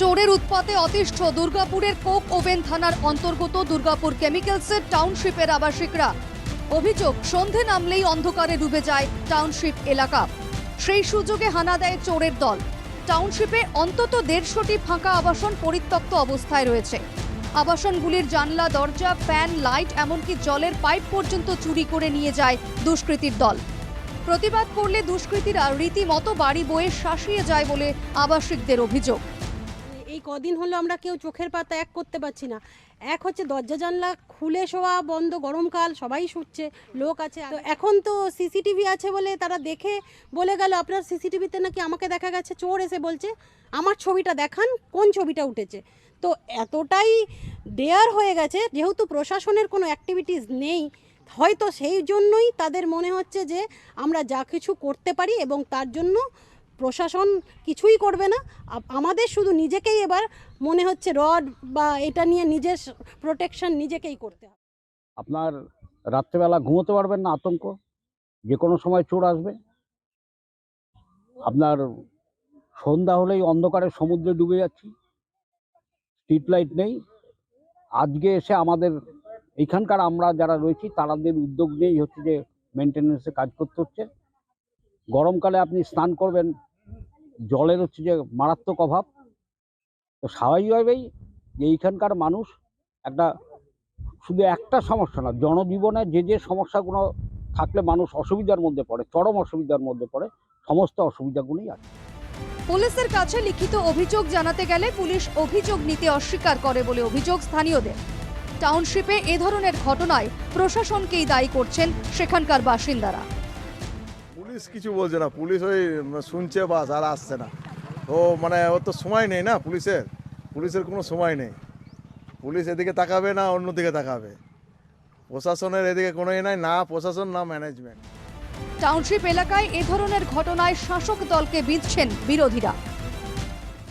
চোরের উৎপাতে অতিষ্ঠ দুর্গাপুরের কোক ওভেন থানার অন্তর্গত দুর্গাপুর কেমিক্যালসের টাউনশিপের আবাসিকরা। অভিযোগ, সন্ধে নামলেই অন্ধকারে ডুবে যায় টাউনশিপ এলাকা। সেই সুযোগে হানা দেয় চোরের দল। টাউনশিপে অন্তত দেড়শোটি ফাঁকা আবাসন পরিত্যক্ত অবস্থায় রয়েছে। আবাসনগুলির জানলা, দরজা, ফ্যান, লাইট এমনকি জলের পাইপ পর্যন্ত চুরি করে নিয়ে যায় দুষ্কৃতীর দল। প্রতিবাদ করলে দুষ্কৃতীরা রীতিমতো বাড়ি বয়ে শাসিয়ে যায় বলে আবাসিকদের অভিযোগ। এই কদিন হলো আমরা কেউ চোখের পাতা এক করতে পারছি না। এক হচ্ছে দরজা জানলা খুলে শোয়া বন্ধ গরমকাল সবাই শুচ্ছে, লোক আছে। তো এখন তো সিসিটিভি আছে বলে তারা দেখে বলে গেল, আপনার সিসিটিভিতে নাকি আমাকে দেখা গেছে, চোর এসে বলছে, আমার ছবিটা দেখান, কোন ছবিটা উঠেছে? তো এতটাই ডেয়ার হয়ে গেছে, যেহেতু প্রশাসনের কোনো অ্যাক্টিভিটিস নেই, হয়তো সেই জন্যই তাদের মনে হচ্ছে যে আমরা যা কিছু করতে পারি এবং তার জন্য প্রশাসন কিছুই করবে না। আমাদের শুধু নিজেকেই এবার মনে হচ্ছে রড বা এটা নিয়ে নিজের প্রোটেকশন নিজেকেই করতে হবে। আপনার রাত্রেবেলা ঘুমোতে পারবেন না আতঙ্ক? যে কোনো সময় চোর আসবে? আপনার সন্ধ্যা হলেই অন্ধকারে সমুদ্রে ডুবে যাচ্ছি। স্ট্রিট লাইট নেই। আজকে এসে আমাদের এখানকার আমরা যারা রয়েছি, তারাদের উদ্যোগ নিয়েই হচ্ছে যে মেনটেন্যান্সে কাজ করতে হচ্ছে। গরমকালে আপনি স্নান করবেন, জলের হচ্ছে যে মারাত্মক অভাব। তো স্বাভাবিকভাবেই যে এইখানকার মানুষ একটা, শুধু একটা সমস্যা না, জনজীবনে যে যে সমস্যাগুলো থাকলে মানুষ অসুবিধার মধ্যে পড়ে, চরম অসুবিধার মধ্যে পড়ে, সমস্ত অসুবিধাগুলোই আছে। পুলিশের কাছে লিখিত অভিযোগ জানাতে গেলে পুলিশ অভিযোগ নিতে অস্বীকার করে বলে অভিযোগ স্থানীয়দের। টাউনশিপে এ ধরনের ঘটনায় প্রশাসনকেই দায়ী করছেন সেখানকার বাসিন্দারা। পুলিশ কিছু বলছে না। পুলিশ ওই শুনছে বাস আর আসছে না। ও মানে ওর তো সময় নেই না পুলিশের। পুলিশের কোনো সময় নেই। পুলিশ এদিকে তাকাবে না অন্যদিকে তাকাবে। প্রশাসনের এদিকে কোনো এ নাই না প্রশাসন না ম্যানেজমেন্ট টাউনশিপ এলাকায় এ ধরনের ঘটনায় শাসক দলকে বিঁধছেন বিরোধীরা।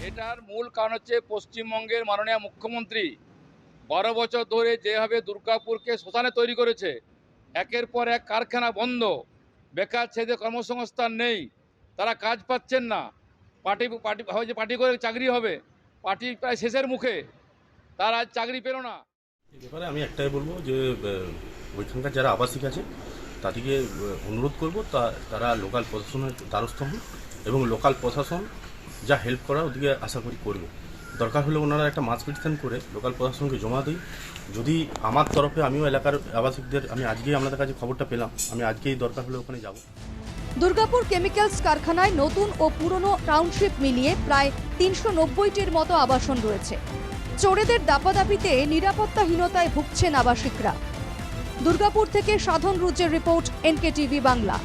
এটার মূল কারণ হচ্ছে পশ্চিমবঙ্গের মাননীয় মুখ্যমন্ত্রী বারো বছর ধরে যেভাবে দুর্গাপুরকে শ্মশানে তৈরি করেছে একের পর এক কারখানা বন্ধ বেকার ছেলে কর্মসংস্থান নেই। তারা কাজ পাচ্ছেন না। পার্টি পার্টি যে পার্টি করে চাকরি হবে। পার্টি প্রায় শেষের মুখে। তারা চাকরি পেল না। এই ব্যাপারে আমি একটাই বলব যে ওইখানকার যারা আবাসিক আছে, তাদেরকে অনুরোধ করব তা, তারা লোকাল প্রশাসনের দ্বারস্থ হন এবং লোকাল প্রশাসন যা হেল্প করা ওদিকে আশা করি করবে। দরকার হলে ওনারা একটা মাছ পিটিশন করে লোকাল প্রশাসনকে জমা দিই। যদি আমার তরফে আমিও এলাকার আবাসিকদের, আমি আজকেই আপনাদের কাছে খবরটা পেলাম, আমি আজকেই দরকার হলে ওখানে যাব। দুর্গাপুর কেমিক্যালস কারখানায় নতুন ও পুরনো টাউনশিপ মিলিয়ে প্রায় তিনশো নব্বইটির মতো আবাসন রয়েছে। চোরেদের দাপাদাপিতে নিরাপত্তাহীনতায় ভুগছেন আবাসিকরা। দুর্গাপুর থেকে সাধন রুজের রিপোর্ট এনকে টিভি বাংলা।